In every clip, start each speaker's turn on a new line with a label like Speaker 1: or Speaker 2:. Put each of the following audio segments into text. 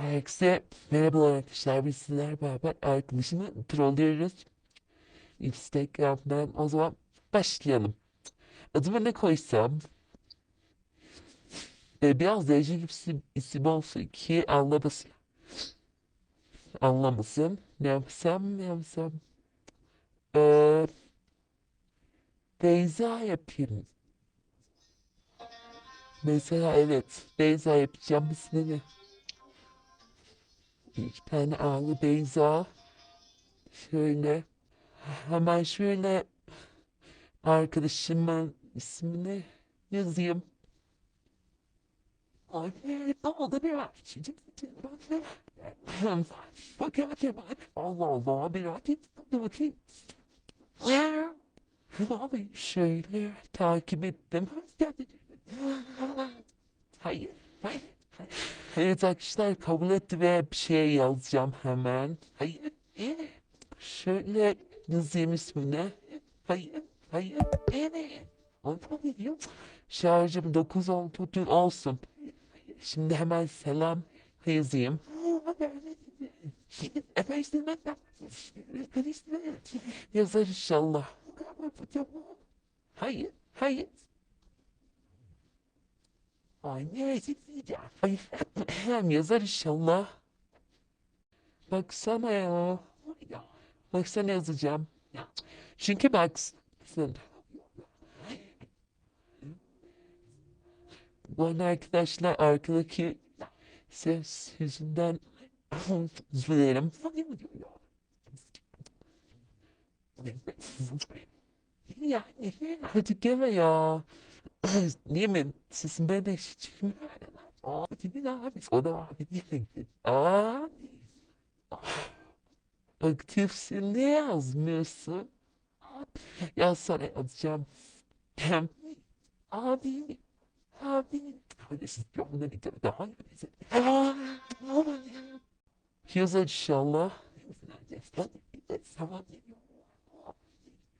Speaker 1: Herkese merhabalar arkadaşlar. Biz sizler beraber arkadaşımı trollüyoruz. Instagram'dan o zaman başlayalım. Adıma ne koysam? Ee, biraz değişik isim, isim olsun ki anlamasın. Anlamasın. Ne yapsam ne yapsam? Ee, Beyza yapayım. Mesela evet. Beyza yapacağım. İsmini. İki tane ağlı Beyza. Şöyle. Hemen şöyle arkadaşımın ismini yazayım. Ay ne bir var. Bakın bakayım. Allah Allah bir bakayım. Hadi bakayım. Abi şöyle takip ettim. Hayır. Hayır. Evet arkadaşlar kabul etti ve bir şey yazacağım hemen. Hayır. Şöyle yazayım ismini. Hayır. Hayır. Evet. Anlamıyorum. Şarjım 9 oldu. Dün olsun. Şimdi hemen selam yazayım. Yazar inşallah. Hayır. Hayır. Ay diyeceğim? Ay hem yazar inşallah. Baksana ya. Baksana yazacağım. Çünkü baksın. Bu arada arkadaşlar arkadaki ses yüzünden özür dilerim. Yani hadi gelme ya. Niye mi? Sesim ben de hiç çıkmıyor. Aa, kimin abi? O da abi değil. Aa, aktifsin ne yazmıyorsun? Ya sana yazacağım. Hem abi, abi. Hadi siz yoluna bir tane daha Aa, Yazar inşallah. Tamam.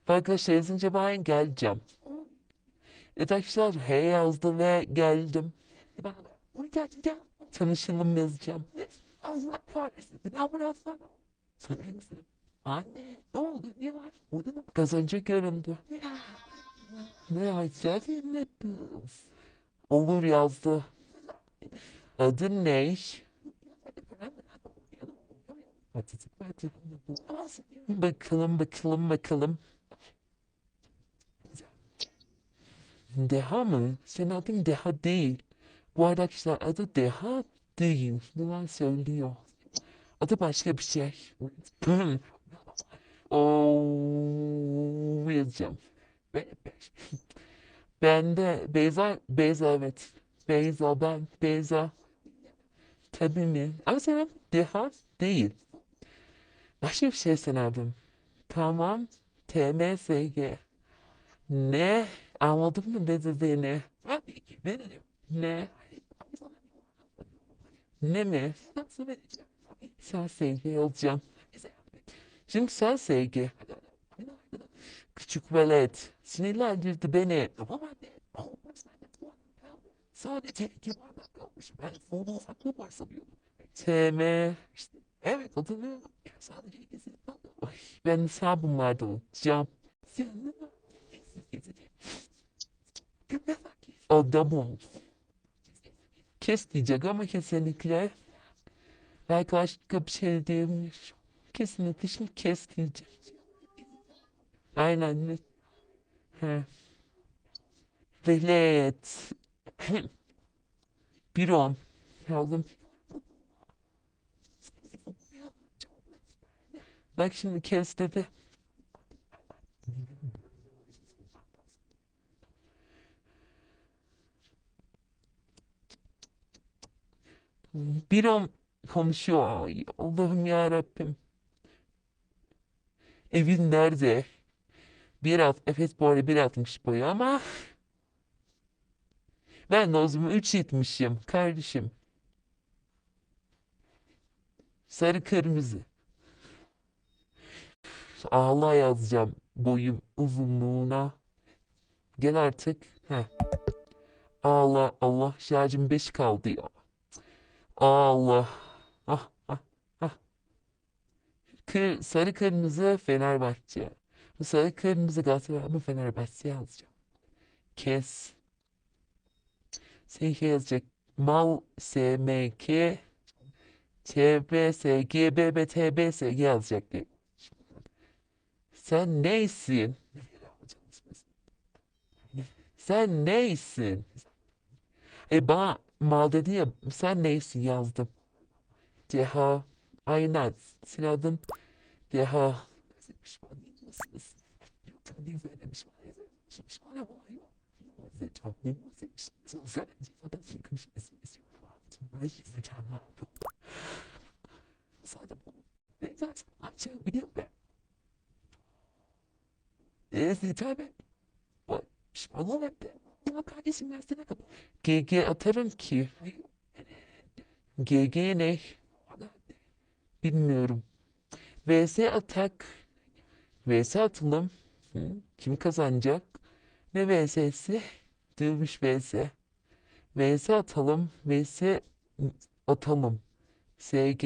Speaker 1: Arkadaşlar yazınca ben geleceğim. Arkadaşlar H yazdım ve geldim. Tanışalım yazacağım. Allah kahretsin. Ne bıraksan? Anne ne oldu? Ne var? Orada mı? Kazanca göründü. Ne acayip ne. Olur yazdı. Adın ne? Bakalım bakalım bakalım. Deha mı? Senin adın Deha değil. Bu arkadaşlar adı Deha değil. Neler söylüyor? Adı başka bir şey. Oo yazacağım. Ben de Beyza, Beyza evet. Beyza ben, Beyza. Tabii mi? Ama sen adın Deha değil. Başka bir şey sanırdım. Tamam. TMSG. Ne? Anladın mı ne dediğini? Ne? Ne mi? Sen sevgi olacağım. Şimdi sen sevgi. Küçük velet. Sinirlendirdi beni. Sadece iki bardak kalmış. Ben onu saklı var. TM. İşte, evet hatırlıyorum. Sadece ikisi ben sağ bunlarda olacağım. Sen Adam ol. Kes diyecek ama kesinlikle. Başka bir şey diyebilir. Kesinlikle şimdi kes diyecek. Aynen. He. Velet. Bir on. Yazdım. Bak şimdi kes dedi. Bir an konuşuyor. Ay, Allah'ım ya Rabbim. Evin nerede? Bir alt, evet bu arada bir altmış boyu ama ben de üç yetmişim kardeşim. Sarı kırmızı. Ağla yazacağım boyum uzunluğuna. Gel artık. Heh. Ağla Allah şarjım 5 kaldı ya. Allah. Ah ah ah. Kır, sarı kırmızı Fenerbahçe. Sarı kırmızı Galatasaray ama Fenerbahçe yazacağım. Kes. SK yazacak. Mal SMK TBS GBB TBS yazacak diye. Sen neysin? Sen neysin? E bana mal dedi ya sen neysin yazdım. Deha. Aynen. Adın Deha. Neyse tabii. Bak, pişman ol hep de. Ya kardeşim ben sana kapı. GG atarım ki. GG ne? Bilmiyorum. VS atak. VS atılım. Kim kazanacak? Ne VS'si? Dövüş VS. VS atalım. VS atalım. SG.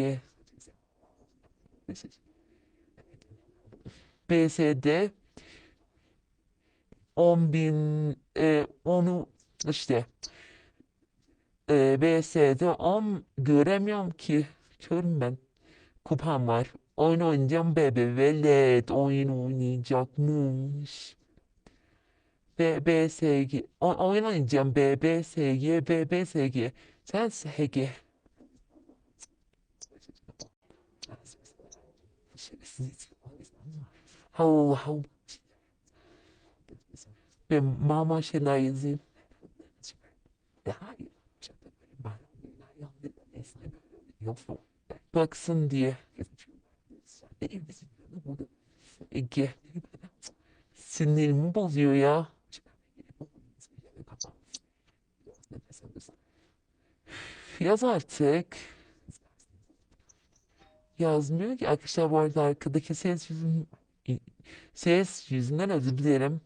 Speaker 1: BSD 10 bin e, onu işte e, BS'de 10 göremiyorum ki. Körüm ben kupam var. Oyun oynayacağım bebe velet. Oyun oynayacakmış. B, BSG o- oyun oynayacağım B, BSG B, sen SG Allah Allah ben Mama Şenay yazayım daha iyi baksın diye. Ege sinirimi bozuyor ya. Yaz artık. Yazmıyor ki. Arkadaşlar bu arada arkadaki ses yüzün ses yüzünden özür dilerim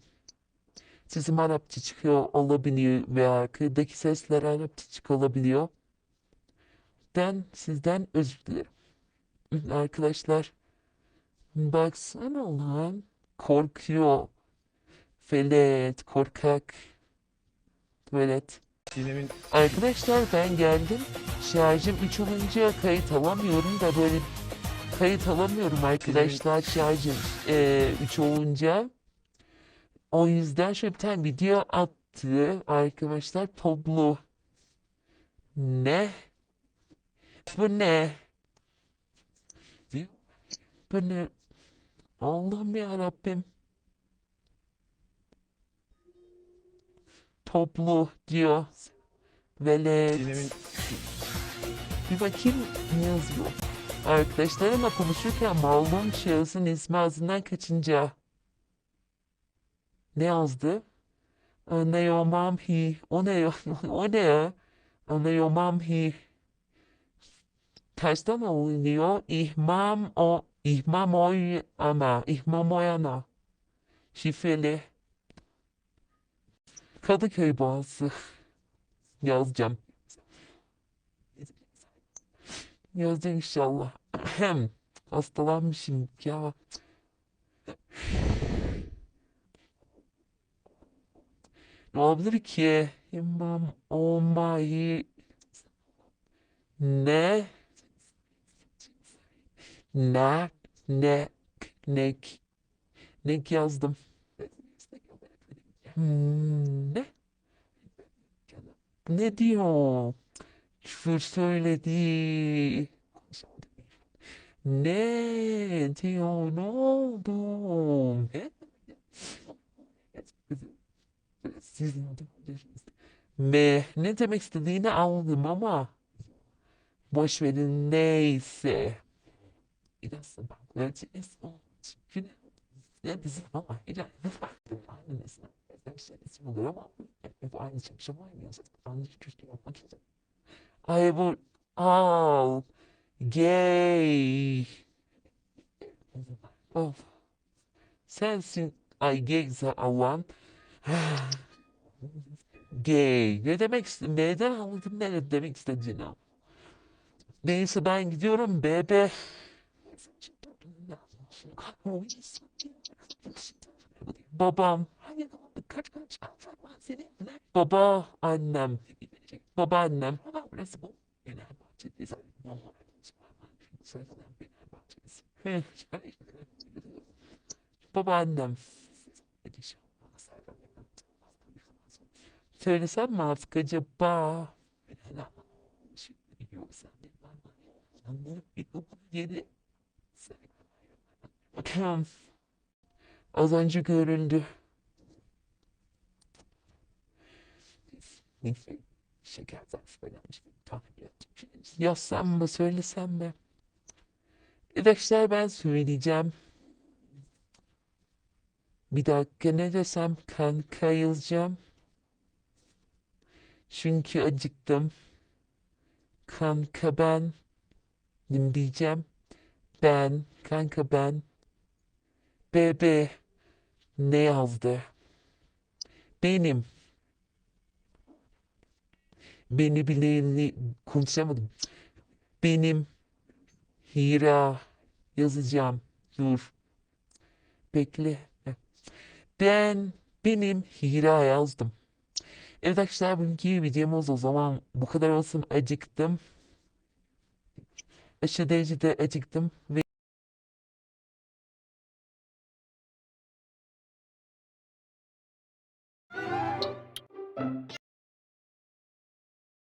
Speaker 1: sesim Arapça çıkıyor olabiliyor veya arkadaki sesler Arapça çıkıyor olabiliyor ben sizden özür dilerim. Arkadaşlar baksana lan korkuyor. Velet korkak. Velet.
Speaker 2: Sinem'in
Speaker 1: Arkadaşlar ben geldim. Şarjım 3 olunca kayıt alamıyorum da böyle kayıt alamıyorum arkadaşlar şarjım 3 olunca. O yüzden şöyle bir tane video attı arkadaşlar toplu. Ne? Bu ne? Bu ne? Allah'ım ya Rabbim. Toplu diyor. Velet.
Speaker 2: Sinem'in
Speaker 1: Bir bakayım ne yazıyor. Arkadaşlarımla konuşurken mağlum şahısın ismi ağzından kaçınca. Ne yazdı? Anlayamam hi. O ne? O ne ya? Anlayamam hi. Tersten oluyor. İhmam o. İhmam oy ana. İhmam oy ana. Şifreli. Kadıköy Boğazı. Yazacağım. Yazacağım inşallah. Hastalanmışım ya. Olabilir ki? İmam olmayı ne? Ne? Ne? Nek? Nek yazdım. Hmm, ne? Ne diyor? Küfür söyledi. Ne diyor? Ne oldu? Ne? Siz Me ne demek istediğini anladım ama boş verin neyse. Biraz bakacağız. Çünkü ne bizim ama ileride farklı aynısı. Şeysi oluyor ama hep aynı çalışma oynuyoruz. Aynı köşke yapmak için. Ay bu al gay. Of. Sensin ay gay olan. Gay. Ne demek ist- Neden anladım ne demek istediğini. Neyse ben gidiyorum bebe. Babam. Baba annem. Babaannem. Hı. Babaannem. Söylesem mi artık acaba? Bakın. Az önce görüldü. Şeker söylemiş. Yazsam mı söylesem mi? Arkadaşlar ben söyleyeceğim. Bir dakika ne desem kanka yazacağım. Çünkü acıktım. Kanka ben diyeceğim. Ben kanka ben bebe ne yazdı? Benim beni bileni konuşamadım. Benim Hira yazacağım. Dur. Bekle. Ben benim Hira yazdım. Evet arkadaşlar bugünkü videomuz o zaman bu kadar olsun acıktım. Aşırı derecede acıktım ve